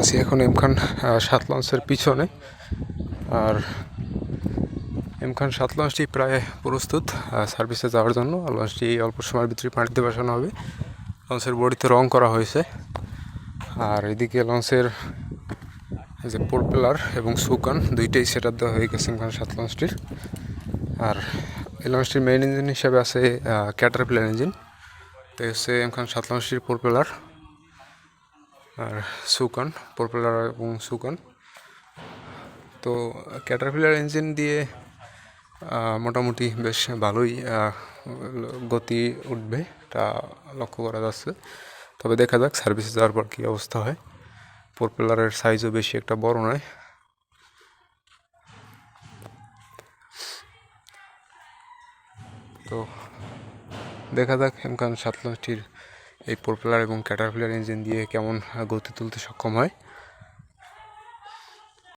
আছি এখন এমখান সাত লঞ্চের পিছনে। আর এমখান সাত লঞ্চটি প্রায় প্রস্তুত সার্ভিসে যাওয়ার জন্য। লঞ্চটি অল্প সময়ের ভিতরে পানিতে বসানো হবে। লঞ্চের বডিতে রং করা হয়েছে। আর এদিকে লঞ্চের যে পোর্টপেলার এবং সুকান দুইটাই সেট দেওয়া হয়ে গেছে এমখান সাত লঞ্চটির। আর এই লঞ্চটির মেইন ইঞ্জিন হিসাবে আছে ক্যাটার ক্যাটারপিলার ইঞ্জিন তো হচ্ছে এমখান সাত লঞ্চটির পোর্টপেলার আর সুকান প্রপেলার এবং সুকান। তো ক্যাটারপিলার ইঞ্জিন দিয়ে মোটামুটি বেশ ভালোই গতি উঠবে, এটা লক্ষ্য করা যাচ্ছে। তবে দেখা যাক সার্ভিসে যাওয়ার পর কী অবস্থা হয়। প্রপেলারের সাইজও বেশি একটা বড় নয়। তো দেখা যাক এমকান সাত লঞ্চটির এই প্রপেলার এবং ক্যাটারপিলার ইঞ্জিন দিয়ে কেমন গতি তুলতে সক্ষম হয়?